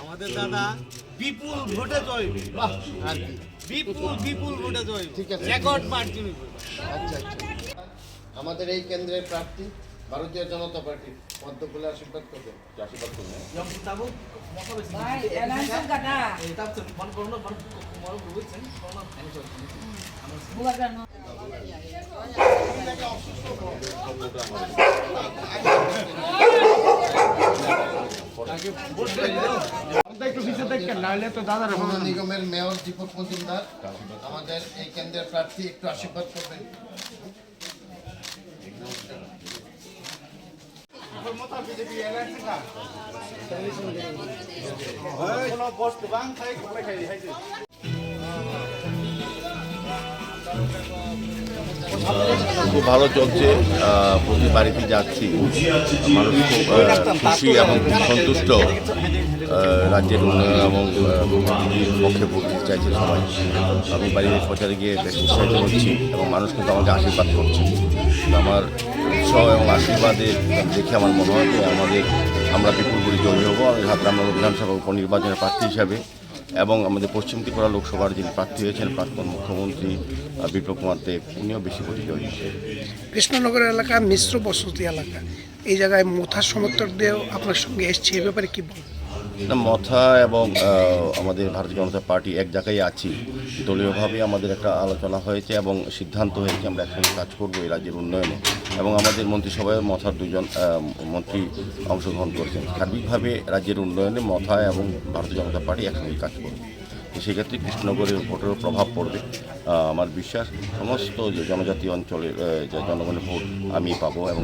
আমাদের দাদা বিপুল ভোটে জয়। আর কি। বিপুল বিপুল ভোটে জয়। ঠিক আছে। রেকর্ড মার্জিন আচ্ছা আচ্ছা। আমাদের এই কেন্দ্রের প্রার্থী ভারতীয় জনতা পার্টি। পদ্মফুলে আশীর্বাদ করবেন আশীর্বাদ করবেন নিগমের মেয়র দীপক মজুমদার আমাদের এই কেন্দ্রের প্রার্থী একটু আশীর্বাদ করবেন। খুব ভালো চলছে প্রতি বাড়িতে যাচ্ছি। মানুষ খুব খুশি এবং সন্তুষ্ট রাজ্যের উন্নয়ন এবং পক্ষে দিতে চাইছে সবাই। আমি বাড়ির প্রচারে গিয়ে বেশ উৎসাহিত হচ্ছি এবং মানুষ কিন্তু আমাকে আশীর্বাদ করছে। আমার উৎসাহ এবং আশীর্বাদে দেখে আমার মনে হয় যে আমাদের, আমরা বিপুল করে জয়ী হব? আমি হাতরামনগর বিধানসভা উপনির্বাচনের প্রার্থী হিসাবে এবং আমাদের পশ্চিম ত্রিপুরা লোকসভার যিনি প্রার্থী হয়েছেন, প্রাক্তন মুখ্যমন্ত্রী বিপ্লব কুমার দেব, উনিও বেশি পরিচিত হয়েছেন। কৃষ্ণনগর এলাকা মিশ্র বসতি এলাকা। এই জায়গায় মোথা সমর্থক দেও আপনার সঙ্গে এসছে। এ ব্যাপারে কী বলবেন? মথা এবং আমাদের ভারতীয় জনতা পার্টি এক জায়গায় আছি। দলীয়ভাবে আমাদের একটা আলোচনা হয়েছে এবং সিদ্ধান্ত হয়েছে, আমরা একসঙ্গে কাজ করব এই রাজ্যের উন্নয়নে। এবং আমাদের মন্ত্রিসভায় মথার দুজন মন্ত্রী অংশগ্রহণ করেছেন। সার্বিকভাবে রাজ্যের উন্নয়নে মথা এবং ভারতীয় জনতা পার্টি একসঙ্গে কাজ করবে। সেক্ষেত্রে কৃষ্ণনগরের ভোটেরও প্রভাব পড়বে। আমার বিশ্বাস, সমস্ত যে জনজাতি অঞ্চলের জনগণের ভোট আমি পাবো এবং